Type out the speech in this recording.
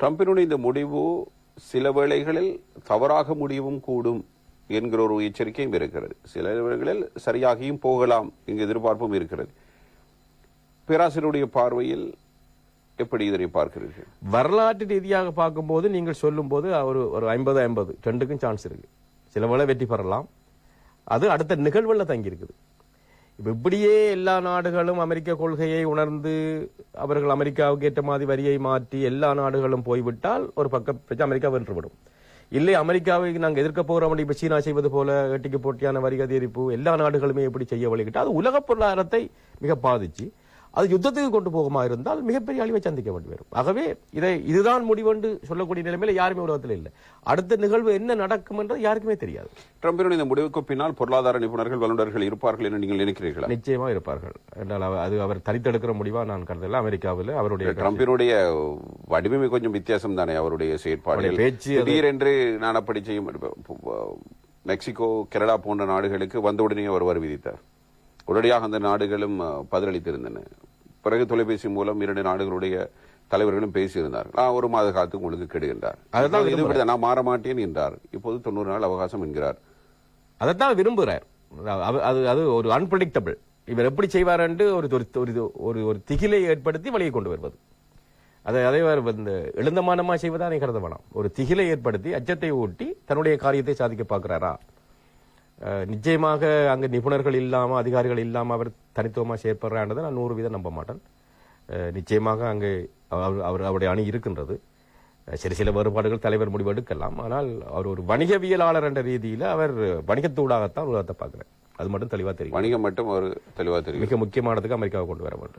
ட்ரம்பினுடைய இந்த முடிவு சில வேளைகளில் தவறாக முடியவும் கூடும் என்கிற ஒரு எச்சரிக்கையும் இருக்கிறது. சில வேளைகளில் சரியாகியும் போகலாம் என்கிற எதிர்பார்ப்பும் இருக்கிறது. பேராசிரியருடைய பார்வையில் எப்படி இதனை பார்க்கிறீர்கள்? வரலாற்று ரீதியாக பார்க்கும்போது நீங்கள் சொல்லும்போது ஒரு ஒரு ஐம்பது ஐம்பது ரெண்டுக்கும் சான்ஸ் இருக்கு. சில வேளை வெற்றி பெறலாம். அது அடுத்த நிகழ்வுல தங்கி இருக்குது இப்படியே எல்லா நாடுகளும் அமெரிக்க கொள்கையை உணர்ந்து அவர்கள் அமெரிக்காவுக்கு ஏற்ற மாதிரி வரியை மாற்றி எல்லா நாடுகளும் போய்விட்டால் ஒரு பக்கம் அமெரிக்கா வென்றுவிடும். இல்லை அமெரிக்காவை நாங்கள் எதிர்க்க போறோம் இப்போ சீனா செய்வது போல எட்டிக்கு போட்டியான வரி அதிகரிப்பு எல்லா நாடுகளுமே எப்படி செய்ய வழிகிட்டால் அது உலக பொருளாதாரத்தை மிக பாதிச்சு. அது யுத்தத்துக்கு கொண்டு போகுமா இருந்தால் மிகப்பெரிய அழிவை சந்திக்க வேண்டி வரும். ஆகவே இதை இதுதான் முடிவென்று சொல்லக்கூடிய நிலைமையில யாருமே உலகத்தில் இல்லை. அடுத்த நிகழ்வு என்ன நடக்கும் என்றது யாருக்குமே தெரியாது. ட்ரம்பினுடைய இந்த முடிவுக்கு பின்னால் பொருளாதார நிபுணர்கள் வல்லுநர்கள் இருப்பார்கள் என்று நீங்கள் நினைக்கிறீர்களா? நிச்சயமா இருப்பார்கள். என்றால் அது அவர் தரித்தெடுக்கிற முடிவா நான் கருதல. அமெரிக்காவில் அவருடைய ட்ரம்பினுடைய வடிவமே கொஞ்சம் வித்தியாசம் தானே அவருடைய செயற்பாடு. பேச்சு திடீரென்று நான் அப்படி செய்யும் மெக்சிகோ கனடா போன்ற நாடுகளுக்கு வந்தவுடனே அவர் வரி விதித்தார். உடனடியாக அந்த நாடுகளும் பதிலளித்திருந்தன. பிறகு தொலைபேசி மூலம் இரண்டு நாடுகளுடைய தலைவர்களும் பேசியிருந்தார். நான் ஒரு மாத காலத்துக்கு உங்களுக்கு கெடுகின்றார். இது இப்படிதான், நான் மாற மாட்டேன் என்றார். இப்போது தொண்ணூறு நாள் அவகாசம் என்கிறார். அதைத்தான் விரும்புகிறார். அது- அது ஒரு அன்பிரடிக்டபிள் இவர் எப்படி செய்வார் என்று ஒரு ஒரு ஒரு- திகிலை ஏற்படுத்தி வழியை கொண்டு வருவது. அதை அதை இந்த எழுந்தமானமா செய்வதா நீ கருத வேணாம் ஒரு திகிலை ஏற்படுத்தி அச்சத்தை ஊட்டி தன்னுடைய காரியத்தை சாதிக்க பார்க்கிறாரா? நிச்சயமாக அங்க நிபுணர்கள் இல்லாம அதிகாரிகள் இல்லாம அவர் தனித்துவமா செயற்படுறான்றதை நான் நூறு வீதம் நம்ப மாட்டேன். நிச்சயமாக அங்கே அவர் அவர் அவருடைய அணி இருக்கின்றது. அஹ், சில வேறுபாடுகள் தலைவர் முடிவு எடுக்கலாம் ஆனால் அவர் ஒரு வணிகவியலாளர் என்ற ரீதியில அவர் வணிகத்தூடாகத்தான் உலகத்தை பார்க்கிறார். அது மட்டும் தெளிவா தெரியும் வணிகம் மட்டும் ஒரு தெளிவா தெரியும் மிக முக்கியமானதுக்கு அமெரிக்காவை கொண்டு வர வேண்டும்.